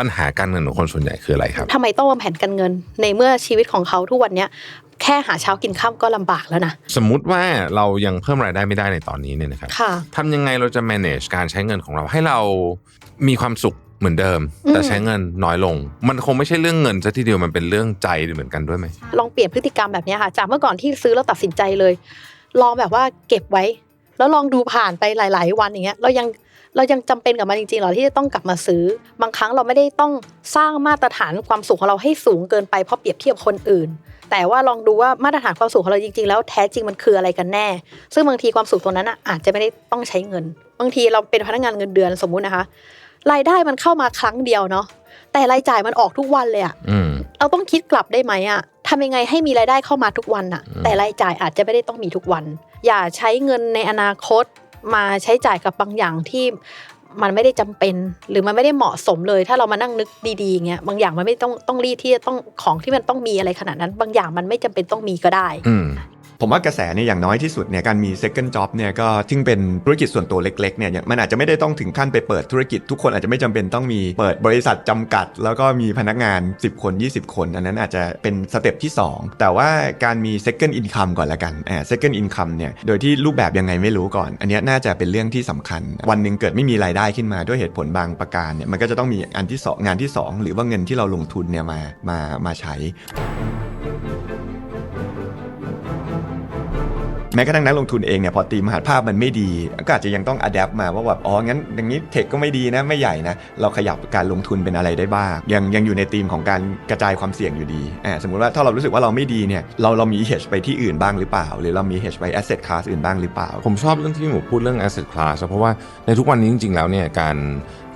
ปัญหาการเงินของคนส่วนใหญ่คืออะไรครับทำไมต้องวางแผนการเงิน ในเมื่อชีวิตของเขาทุกวันเนี้ยแค่หาเช้ากินข้ามก็ลำบากแล้วนะสมมุติว่าเรายังเพิ่มรายได้ไม่ได้ในตอนนี้เนี่ยนะครับค่ะทำยังไงเราจะ manage การใช้เงินของเราให้เรามีความสุขเหมือนเดิมอืมแต่ใช้เงินน้อยลง มันคงไม่ใช่เรื่องเงินซะทีเดียวมันเป็นเรื่องใจเหมือนกันด้วยไหมลองเปลี่ยนพฤติกรรมแบบเนี้ยค่ะจากเมื่อก่อนที่ซื้อแล้วตัดสินใจเลย ลองแบบว่าเก็บไว้ แล้วลองดูผ่านไปหลาย ๆ วันอย่างเงี้ยเรายัง เรายังจำเป็นกับมันจริงๆเหรอที่จะต้องกลับมาซื้อ บางครั้งเราไม่ได้ต้องสร้างมาตรฐานความสุขของเราให้สูงเกินไปเพราะเปรียบเทียบคนอื่น แต่ว่าลองดูว่ามาตรฐานความสุขของเราจริงๆ แล้วแท้จริงมันคืออะไรกันแน่ ซึ่งบางทีความสุขตรงนั้นอะอาจจะไม่ได้ต้องใช้เงิน บางทีเราเป็นพนักงานเงินเดือนสมมุตินะคะ รายได้มันเข้ามาครั้งเดียวเนาะแต่รายจ่ายมันออกทุกวันเลยอะอืมเราต้องคิดกลับได้ไหมอะทำยังไงให้มีรายได้เข้ามาทุกวันอะอืมแต่รายจ่ายอาจจะไม่ได้ต้องมีทุกวัน อย่าใช้เงินในอนาคต มาใช้จ่ายกับบางอย่างที่มันไม่ได้จำเป็น หรือมันไม่ได้เหมาะสมเลย ถ้าเรามานั่งนึกดีๆเงี้ยบางอย่างมันไม่ต้องต้องรีดที่จะต้องของที่มันต้องมีอะไรขนาดนั้น บางอย่างมันไม่จำเป็นต้องมีก็ได้ ผมว่ากระแสเนี่ยอย่างน้อยที่สุดเนี่ยการมี second job เนี่ยก็ซึ่งเป็นธุรกิจส่วนตัวเล็กๆเนี่ยมันอาจจะไม่ได้ต้องถึงขั้นไปเปิดธุรกิจทุกคนอาจจะไม่จำเป็นต้องมีเปิดบริษัทจำกัด แล้วก็มีพนักงาน 10 คน 20 คน อันนั้นอาจจะเป็นสเต็ปที่ 2 แต่ว่าการมี second income ก่อนละกันอ่า second income เนี่ยโดยที่รูปแบบยังไงไม่รู้ก่อน อันนี้น่าจะเป็นเรื่องที่สำคัญ วันหนึ่งเกิดไม่มีรายได้ขึ้นมาด้วยเหตุผลบางประการเนี่ยมันก็จะต้องมีอันที่สองงานที่สองหรือว่าเงินที่เราลงทุนเนี่ยมามามาใช้ แม้กระทั่งนักลงทุนเองเนี่ยพอตีมหาภาพมันไม่ดี ก็อาจจะยังต้องอัดแอปมาว่าแบบอ๋องั้นอย่างนี้เทคก็ไม่ดีนะไม่ใหญ่นะเราขยับการลงทุนเป็นอะไรได้บ้างยังยังอยู่ในธีมของการกระจายความเสี่ยงอยู่ดีอ่าสมมุติว่าถ้าเรารู้สึกว่าเราไม่ดีเนี่ยเราเรามี hedge ไปที่อื่นบ้างหรือเปล่า หรือเรามี hedge ไป asset class อื่นบ้างหรือเปล่า ผมชอบเรื่องที่หมูพูดเรื่อง asset class อะเพราะว่าในทุกวันนี้จริงๆแล้วเนี่ยการ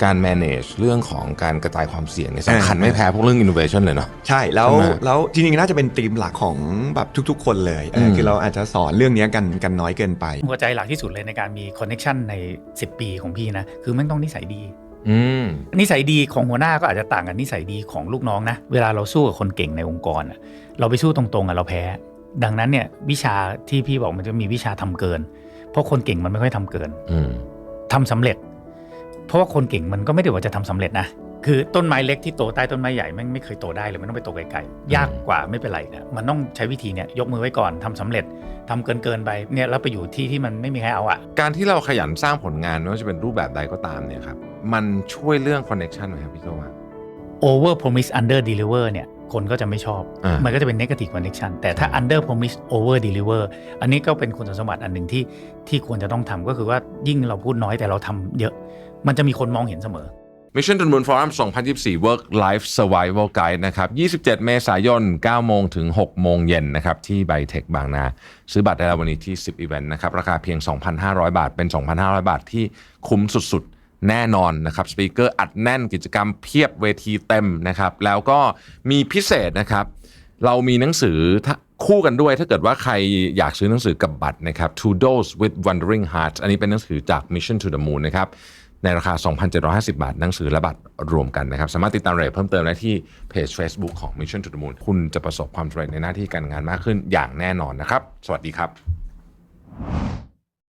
การ manage เรื่องของการกระจายความเสี่ยงเนี่ยสำคัญอ่าไม่แพ้พวกเรื่อง innovation เลยเนาะใช่แล้วใช่ไหมแล้วจริงๆน่าจะเป็นธีมหลักของแบบทุกๆ คนเลยเอออมคือเราอาจจะสอนเรื่องเนี้ยกันกันน้อยเกินไป หัวใจหลักที่สุดเลยในการมีคอนเน็ชันใน 10 ปีของพี่นะ คือมันต้องนิสัยดีอืมนิสัยดีของหัวหน้าก็อาจจะต่างกับนิสัยดีของลูกน้องนะ เวลาเราสู้กับคนเก่งในองค์กรอะเราไปสู้ตรงๆอะเราแพ้ ดังนั้นเนี่ยวิชาที่พี่บอกมันจะมีวิชาทำเกิน เพราะคนเก่งมันไม่ค่อยทำเกินอืมทำสำเร็จ เพราะว่าคนเก่งมันก็ไม่ได้ว่าจะทำสำเร็จนะคือต้นไม้เล็กที่โตใต้ต้นไม้ใหญ่แม่งไม่เคยโตได้เลยมันต้องไปโตไกลๆยากกว่าไม่เป็นไรนะมันต้องใช้วิธีเนี่ยยกมือไว้ก่อนทำสำเร็จทำเกินเกินๆไปเนี่ยแล้วไปอยู่ที่ที่มันไม่มีใครเอาอะการที่เราขยันสร้างผลงานไม่ว่าจะเป็นรูปแบบใดก็ตามเนี่ยครับมันช่วยเรื่อง connection ไหมครับพี่โจว่า over promise under deliver เนี่ย คนก็จะไม่ชอบอ่ามัมันก็จะเป็น negative connection แต่ถ้า under promise over deliver อันนี้ก็เป็นคุณสมบัติอันหนึ่งที่ที่ควรจะต้องทำก็คือว่ายิ่งเราพูดน้อยแต่เราทำเยอะ มันจะมีคนมองเห็นเสมอ Mission to the Moon Forum 2024 Work Life Survival Guide นะครับ 27 เมษายน 9 โมงถึง 6 โมงเย็นนะครับ ที่ไบเทคบางนา ซื้อบัตรได้แล้ววันนี้ที่ 10 Event นะครับ ราคาเพียง 2,500 บาท เป็น 2,500 บาทที่คุ้มสุดๆ แน่นอนนะครับสปีกเกอร์อัดแน่นกิจกรรมเพียบเวทีเต็มนะครับ แล้วก็มีพิเศษนะครับ เรามีหนังสือถ้าคู่กันด้วยถ้าเกิดว่าใครอยากซื้อหนังสือกับบัตรนะครับ Two Dose with Wandering Hearts อันนี้เป็นหนังสือจาก Mission to the Moon นะครับในราคา 2,750 บาท หนังสือและบัตรรวมกันนะครับ สามารถติดตามรายละเอียดเพิ่มเติมได้ที่เพจ Facebook ของ Mission to the Moon คุณจะประสบความสำเร็จในหน้าที่การงานมากขึ้นอย่างแน่นอนนะครับ สวัสดีครับ